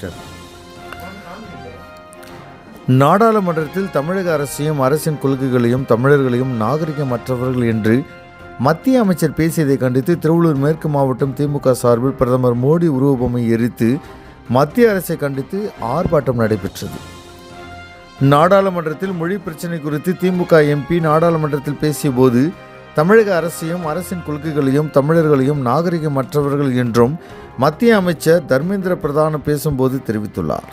Sir நாடாளுமன்றத்தில் தமிழக அரசையும் அரசின் கொள்கைகளையும் தமிழர்களையும் நாகரிகமற்றவர்கள் என்று மத்திய அமைச்சர் பேசியதை கண்டித்து திருவள்ளூர் மேற்கு மாவட்டம் திமுக சார்பில் பிரதமர் மோடி உருவபொம்மை எரித்து மத்திய அரசை கண்டித்து ஆர்ப்பாட்டம் நடைபெற்றது. நாடாளுமன்றத்தில் மொழி பிரச்சினை குறித்து திமுக எம்பி நாடாளுமன்றத்தில் பேசியபோது தமிழக அரசையும் அரசின் கொள்கைகளையும் தமிழர்களையும் நாகரிகமற்றவர்கள் என்றும் மத்திய அமைச்சர் தர்மேந்திர பிரதான் பேசும்போது தெரிவித்துள்ளார்.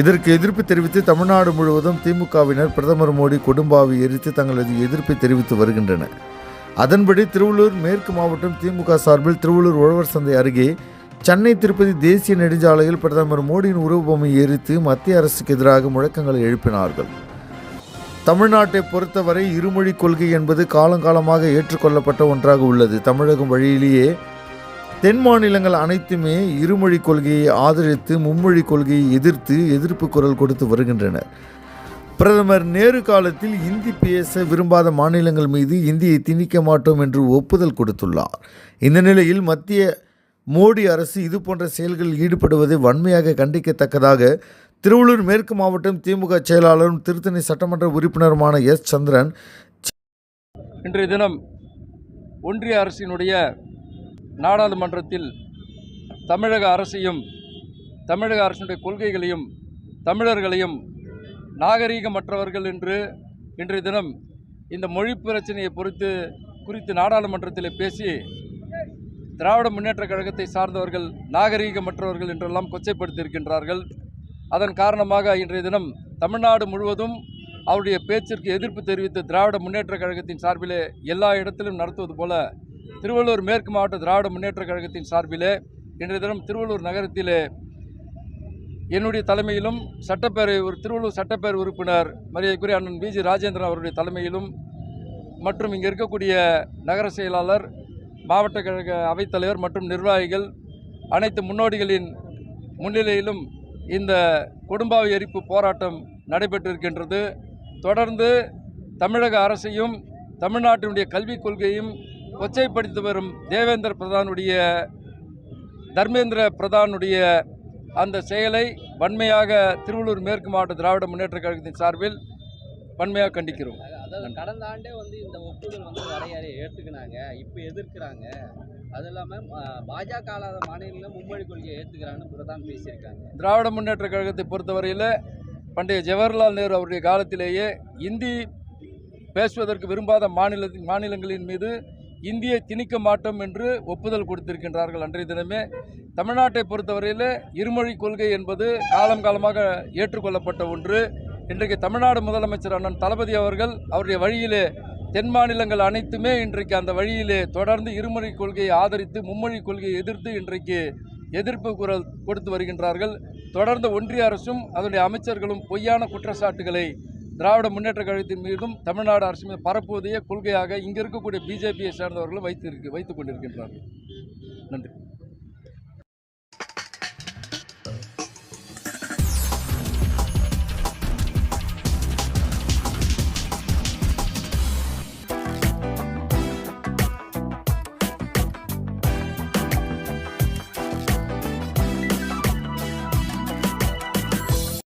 இதற்கு எதிர்ப்பு தெரிவித்து தமிழ்நாடு முழுவதும் திமுகவினர் பிரதமர் மோடி கொடும்பாவை எரித்து தங்களது எதிர்ப்பை தெரிவித்து வருகின்றனர். அதன்படி திருவள்ளூர் மேற்கு மாவட்டம் திமுக சார்பில் திருவள்ளூர் உழவர் சந்தை அருகே சென்னை திருப்பதி தேசிய நெடுஞ்சாலையில் பிரதமர் மோடியின் உருவபொம்மை எரித்து மத்திய அரசுக்கு எதிராக முழக்கங்களை எழுப்பினார்கள். தமிழ்நாட்டை பொறுத்தவரை இருமொழி கொள்கை என்பது காலங்காலமாக ஏற்றுக்கொள்ளப்பட்ட ஒன்றாக உள்ளது. தமிழகம் வழியிலேயே தென் மாநிலங்கள் அனைத்துமே இருமொழி கொள்கையை ஆதரித்து மும்மொழி கொள்கையை எதிர்த்து எதிர்ப்பு குரல் கொடுத்து வருகின்றனர். பிரதமர் நேரு காலத்தில் இந்தி பேச விரும்பாத மாநிலங்கள் மீது இந்தியை திணிக்க மாட்டோம் என்று ஒப்புதல் கொடுத்துள்ளார். இந்த நிலையில் மத்திய மோடி அரசு இது போன்ற செயல்களில் ஈடுபடுவதை வன்மையாக கண்டிக்கத்தக்கதாக திருவள்ளூர் மேற்கு மாவட்டம் திமுக செயலாளரும் திருத்தணி சட்டமன்ற உறுப்பினருமான எஸ். சந்திரன் இன்றைய தினம் ஒன்றிய அரசினுடைய நாடாளுமன்றத்தில் தமிழக அரசையும் தமிழக அரசினுடைய கொள்கைகளையும் தமிழர்களையும் நாகரீகமற்றவர்கள் என்று இன்றைய தினம் இந்த மொழி பிரச்சனையை பொறுத்து குறித்து நாடாளுமன்றத்தில் பேசி திராவிட முன்னேற்றக் கழகத்தை சார்ந்தவர்கள் நாகரீகமற்றவர்கள் என்றெல்லாம் கொச்சைப்படுத்தியிருக்கின்றார்கள். அதன் காரணமாக இன்றைய தினம் தமிழ்நாடு முழுவதும் அவருடைய பேச்சிற்கு எதிர்ப்பு தெரிவித்து திராவிட முன்னேற்றக் கழகத்தின் சார்பிலே எல்லா இடத்திலும் நடத்துவது போல திருவள்ளூர் மேற்கு மாவட்ட திராவிட முன்னேற்றக் கழகத்தின் சார்பிலே இன்றைய தினம் திருவள்ளூர் நகரத்திலே என்னுடைய தலைமையிலும் சட்டப்பேரவை ஒரு திருவள்ளூர் சட்டப்பேரவை உறுப்பினர் மரியாதைக்குரிய அண்ணன் பிஜி ராஜேந்திரன் அவருடைய தலைமையிலும் மற்றும் இங்கே இருக்கக்கூடிய நகர செயலாளர் மாவட்ட கழக அவைத்தலைவர் மற்றும் நிர்வாகிகள் அனைத்து முன்னோடிகளின் முன்னிலையிலும் இந்த குடும்பாவி எரிப்பு போராட்டம் நடைபெற்றிருக்கின்றது. தொடர்ந்து தமிழக அரசையும் தமிழ்நாட்டினுடைய கல்விக் கொள்கையும் கொச்சைப்படுத்தி வரும் தேவேந்திர பிரதானுடைய தர்மேந்திர பிரதானுடைய அந்த செயலை வன்மையாக திருவள்ளூர் மேற்கு மாவட்ட திராவிட முன்னேற்ற கழகத்தின் சார்பில் வன்மையாக கண்டிக்கிறோம். கடந்த ஆண்டே வந்து இந்த ஒப்புதல் வந்து வரையறை ஏற்றுக்கினாங்க இப்போ எதிர்க்கிறாங்க. அது இல்லாமல் பாஜக அல்லாத மாநிலங்களில் மும்மொழி கொள்கையை ஏற்றுக்கிறான்னு பிரதான் பேசியிருக்காங்க. திராவிட முன்னேற்ற கழகத்தை பொறுத்தவரையில் பண்டைய ஜவஹர்லால் நேரு அவருடைய காலத்திலேயே இந்தி பேசுவதற்கு விரும்பாத மாநில மாநிலங்களின் மீது இந்தியை திணிக்க மாட்டோம் என்று ஒப்புதல் கொடுத்திருக்கின்றார்கள் அன்றைய தினமே. தமிழ்நாட்டை பொறுத்தவரையில் இருமொழி கொள்கை என்பது காலம் காலமாக ஏற்றுக்கொள்ளப்பட்ட ஒன்று. இன்றைக்கு தமிழ்நாடு முதலமைச்சர் அண்ணன் தளபதி அவர்கள் அவருடைய வழியிலே தென் மாநிலங்கள் அனைத்துமே இன்றைக்கு அந்த வழியிலே தொடர்ந்து இருமொழி கொள்கையை ஆதரித்து மும்மொழி கொள்கையை எதிர்த்து இன்றைக்கு எதிர்ப்பு குரல் கொடுத்து வருகின்றார்கள். தொடர்ந்து ஒன்றிய அரசும் அதனுடைய அமைச்சர்களும் பொய்யான குற்றச்சாட்டுகளை திராவிட முன்னேற்ற கழகத்தின் மீதும் தமிழ்நாடு அரசு மீது பரப்புவதையே கொள்கையாக இங்கே இருக்கக்கூடிய பிஜேபியை சேர்ந்தவர்களும் வைத்து வைத்துக் கொண்டிருக்கின்றார்கள். நன்றி.